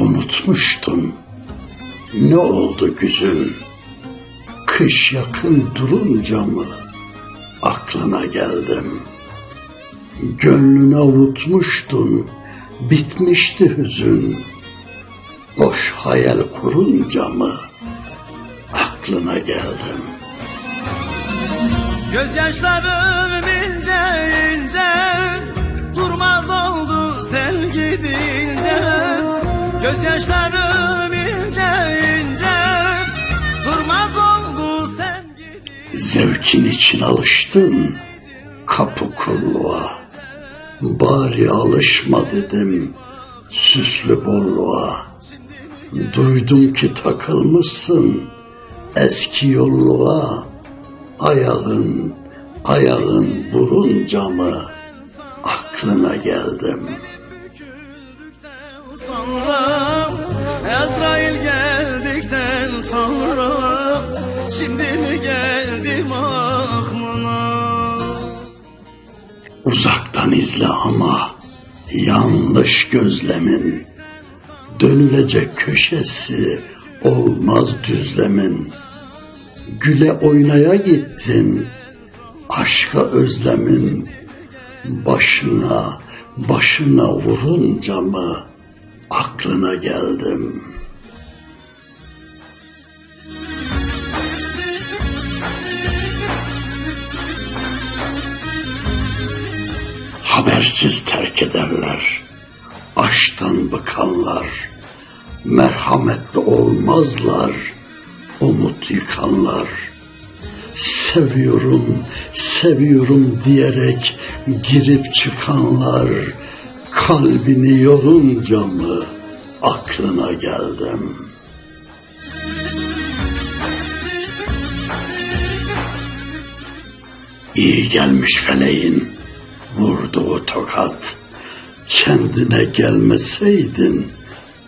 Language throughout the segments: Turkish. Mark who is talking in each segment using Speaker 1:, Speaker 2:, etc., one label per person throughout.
Speaker 1: unutmuştun. Ne oldu güzün? Kış yakın durunca mı aklına geldim? Gönlünü avutmuştun, bitmişti hüzün. Boş hayal kurunca mı aklına geldim?
Speaker 2: Gözyaşlarım ince Gözyaşlarım ince ince Durmaz oldu sen gidince
Speaker 1: Zevkin için alıştın kapı kulluğa. Bari alışma dedim süslü bolluğa. Duydum ki takılmışsın eski yolluğa. Ayağın, ayağın vurunca mı aklına geldim. Uzaktan izle ama yanlış gözlemin. Dönülecek köşesi olmaz düzlemin. Güle oynaya gittin, aşka özlemin. Başına, başına vurunca mı aklına geldim. Habersiz terk ederler, aştan bıkanlar, merhametli olmazlar, umut yıkanlar. Seviyorum, seviyorum diyerek girip çıkanlar, kalbini yorunca mı aklına geldim. İyi gelmiş feleğin vurduğu tokat. Kendine gelmeseydin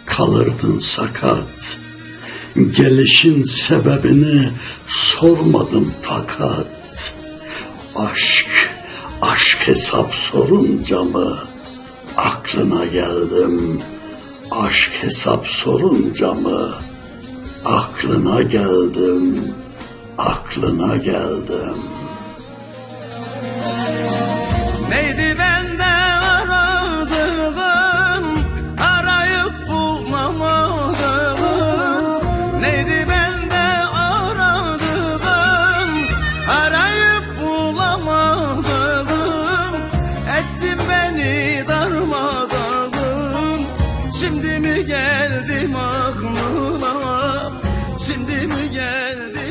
Speaker 1: kalırdın sakat. Gelişin sebebini sormadım fakat. Aşk, aşk hesap sorunca mı aklına geldim. Aşk hesap sorunca mı aklına geldim. Aklına geldim.
Speaker 2: Dedi ben de aradım Arayıp bulamadım. Ettim beni darmadağım Şimdi mi geldim aklına? Şimdi mi geldim